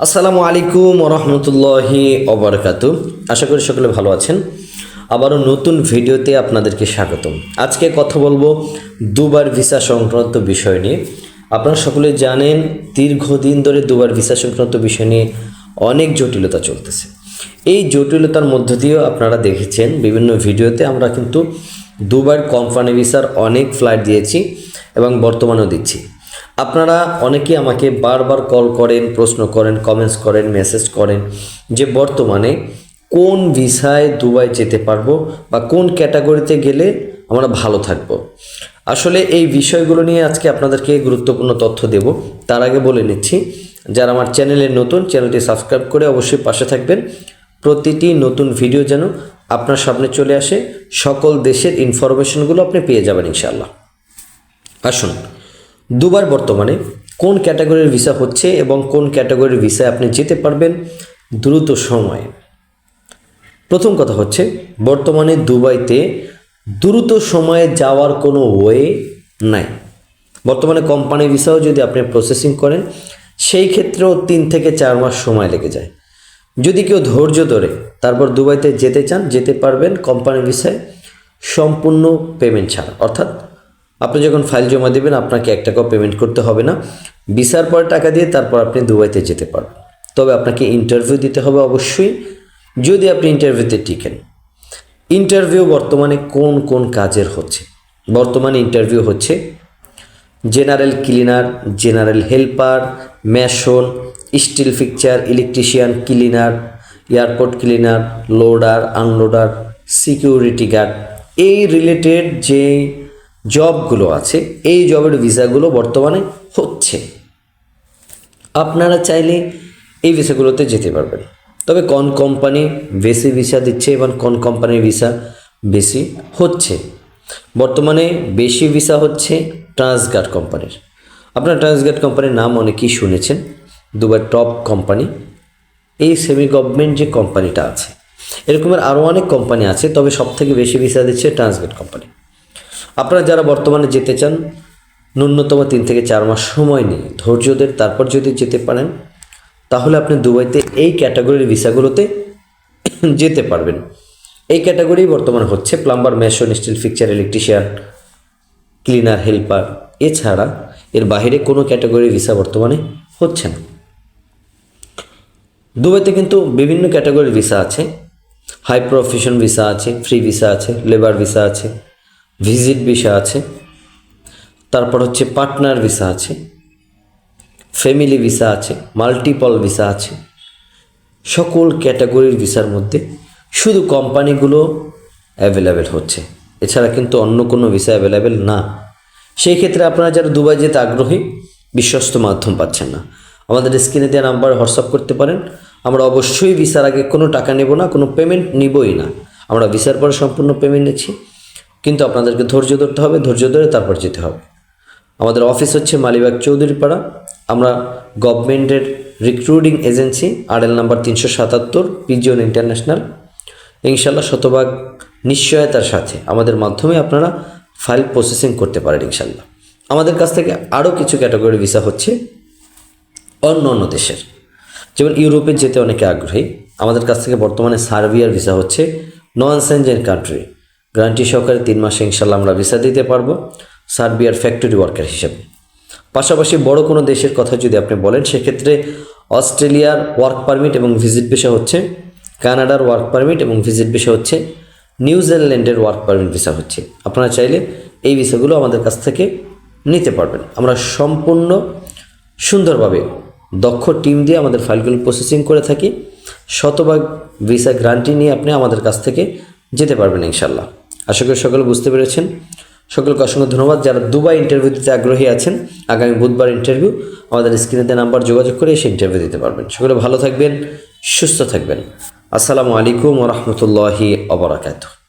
আসসালামু আলাইকুম রহমতুল্লাহি অবরকাত আশা করি সকলে ভালো আছেন। আবারও নতুন ভিডিওতে আপনাদেরকে স্বাগতম। আজকে কথা বলব দুবার ভিসা সংক্রান্ত বিষয় নিয়ে। আপনারা সকলে জানেন, দীর্ঘদিন ধরে দুবার ভিসা সংক্রান্ত বিষয় নিয়ে অনেক জটিলতা চলতেছে। এই জটিলতার মধ্য দিয়েও আপনারা দেখেছেন, বিভিন্ন ভিডিওতে আমরা কিন্তু দুবার কোম্পানি ভিসার অনেক ফ্লাইট দিয়েছি এবং বর্তমানেও দিচ্ছি। আপনারা অনেকে আমাকে বারবার কল করেন, প্রশ্ন করেন কমেন্টস করেন মেসেজ করেন যে বর্তমানে কোন ভিসায় দুবাই যেতে পারব বা কোন ক্যাটাগরিতে গেলে আমরা ভালো থাকব। আসলে এই বিষয়গুলো নিয়ে আজকে আপনাদেরকে গুরুত্বপূর্ণ তথ্য দেব। তার আগে বলে নিচ্ছি, যারা আমার চ্যানেলে নতুন, চ্যানেলটি সাবস্ক্রাইব করে অবশ্যই পাশে থাকবেন। প্রতিটি নতুন ভিডিও যেন আপনার সামনে চলে আসে, সকল দেশের ইনফরমেশনগুলো আপনি পেয়ে যাবেন ইনশাআল্লাহ। আসুন। দুবার বর্তমানে কোন ক্যাটাগরির ভিসা হচ্ছে এবং কোন ক্যাটাগরির ভিসায় আপনি যেতে পারবেন দ্রুত সময়ে। প্রথম কথা হচ্ছে, বর্তমানে দুবাইতে দ্রুত সময়ে যাওয়ার কোনো ওয়ে নাই। বর্তমানে কোম্পানি ভিসাও যদি আপনি প্রসেসিং করেন, সেই ক্ষেত্রেও তিন থেকে চার মাস সময় লেগে যায়। যদি কেউ ধৈর্য ধরে তারপর দুবাইতে যেতে চান, যেতে পারবেন কোম্পানি ভিসায় সম্পূর্ণ পেমেন্ট ছাড়া। অর্থাৎ আপনি যখন ফাইল জমা দেবেন, আপনাকে এক টাকাও পেমেন্ট করতে হবে না। ভিসার পর টাকা দিয়ে তারপর আপনি দুবাইতে যেতে পারবেন। তবে আপনাকে ইন্টারভিউ দিতে হবে অবশ্যই, যদি আপনি ইন্টারভিউতে টিকেন। ইন্টারভিউ বর্তমানে কোন কোন কাজের হচ্ছে? বর্তমানে ইন্টারভিউ হচ্ছে general cleaner general helper mason steel fixture electrician cleaner airport cleaner loader unloader security guard এই রিলেটেড যে জবগুলো আছে, এই জবের ভিসাগুলো বর্তমানে হচ্ছে। আপনারা চাইলে এই ভিসাগুলোতে যেতে পারবেন। তবে কোন কোম্পানি বেশি ভিসা দিচ্ছে এবং কোন কোম্পানির ভিসা বেশি হচ্ছে? বর্তমানে বেশি ভিসা হচ্ছে ট্রান্সগার্ড কোম্পানির। আপনার ট্রান্সগার্ড কোম্পানির নাম অনেকেই শুনেছেন, দুবার টপ কোম্পানি। এই সেমি গভর্নমেন্ট যে কোম্পানিটা আছে, এরকমের আরও অনেক কোম্পানি আছে, তবে সবথেকে বেশি ভিসা দিচ্ছে ট্রান্সগার্ড কোম্পানি। আপনারা যারা বর্তমানে যেতে চান, ন্যূনতম তিন থেকে চার মাস সময় নিয়ে ধৈর্যদের তারপর যদি যেতে পারেন, তাহলে আপনি দুবাইতে এই ক্যাটাগরির ভিসাগুলোতে যেতে পারবেন। এই ক্যাটাগরি বর্তমানে হচ্ছে plumber, mason, steel fixture, electrician, cleaner, helper. এছাড়া এর বাইরে কোনো ক্যাটাগরির ভিসা বর্তমানে হচ্ছে না। দুবাইতে কিন্তু বিভিন্ন ক্যাটাগরির ভিসা আছে। হাই প্রফেশন ভিসা আছে, ফ্রি ভিসা আছে, লেবার ভিসা আছে। ভিজিট ভিসা আছে, তারপর হচ্ছে পার্টনার ভিসা আছে, ফ্যামিলি ভিসা আছে, মাল্টিপল ভিসা আছে, সকল ক্যাটাগরির ভিসার মধ্যে শুধু কোম্পানিগুলো অ্যাভেলেবেল হচ্ছে। এছাড়া কিন্তু অন্য কোনো ভিসা অ্যাভেলেবেল না। সেই ক্ষেত্রে আপনারা যারা দুবাই যেতে আগ্রহী, বিশ্বস্ত মাধ্যম পাচ্ছেন না। আমাদের স্ক্রিনে দেওয়া নাম্বার হোয়াটসঅ্যাপ করতে পারেন। আমরা অবশ্যই ভিসার আগে কোনো টাকা নেব না, কোনো পেমেন্ট নিবই না। আমরা ভিসার পরে সম্পূর্ণ পেমেন্ট নিচ্ছি। কিন্তু আপনাদেরকে ধৈর্য ধরতে হবে, ধৈর্য ধরে তারপর যেতে হবে। আমাদের অফিস হচ্ছে মালিবাগ চৌধুরীপাড়া। আমরা গভর্নমেন্টের রিক্রুটিং এজেন্সি আরএল নাম্বার তিনশো সাতাত্তর পিজিওন ইন্টারন্যাশনাল ইনশাল্লাহ শতভাগ নিশ্চয়তার সাথে আমাদের মাধ্যমে আপনারা ফাইল প্রসেসিং করতে পারেন ইনশাল্লাহ আমাদের কাছ থেকে আরও কিছু ক্যাটাগরি ভিসা হচ্ছে অন্য অন্য দেশের। যেমন ইউরোপে যেতে অনেকে আগ্রহী। আমাদের কাছ থেকে বর্তমানে সার্বিয়ার ভিসা হচ্ছে নন সেনজেন কান্ট্রি গ্যারান্টি সহকারে তিন মাসে ইনশাল্লাহ আমরা ভিসা দিতে পারব, সার্বিয়ার ফ্যাক্টরি ওয়ার্কার হিসেবে। পাশাপাশি বড় কোনো দেশের কথা যদি আপনি বলেন, সেক্ষেত্রে অস্ট্রেলিয়ার ওয়ার্ক পারমিট এবং ভিজিট ভিসা হচ্ছে, কানাডার ওয়ার্ক পারমিট এবং ভিজিট ভিসা হচ্ছে নিউজিল্যান্ডের ওয়ার্ক পারমিট ভিসা হচ্ছে। আপনারা চাইলে এই ভিসাগুলো আমাদের কাছ থেকে নিতে পারবেন। আমরা সম্পূর্ণ সুন্দরভাবে দক্ষ টিম দিয়ে আমাদের ফাইলগুলো প্রসেসিং করে থাকি। শতভাগ ভিসা গ্রান্টি নিয়ে আপনি আমাদের কাছ থেকে যেতে পারবেন ইনশাল্লাহ আশা করি সকলে বুঝতে পেরেছেন। সকলকে অসংখ্য ধন্যবাদ। যারা দুবাই ইন্টারভিউ দিতে আগ্রহী আছেন, আগামী বুধবার ইন্টারভিউ, আমাদের স্ক্রিনেতে নাম্বার যোগাযোগ করে এসে ইন্টারভিউ দিতে পারবেন। সকলে ভালো থাকবেন, সুস্থ থাকবেন। আসসালামু আলাইকুম রহমতুল্লাহি অবরাকাতু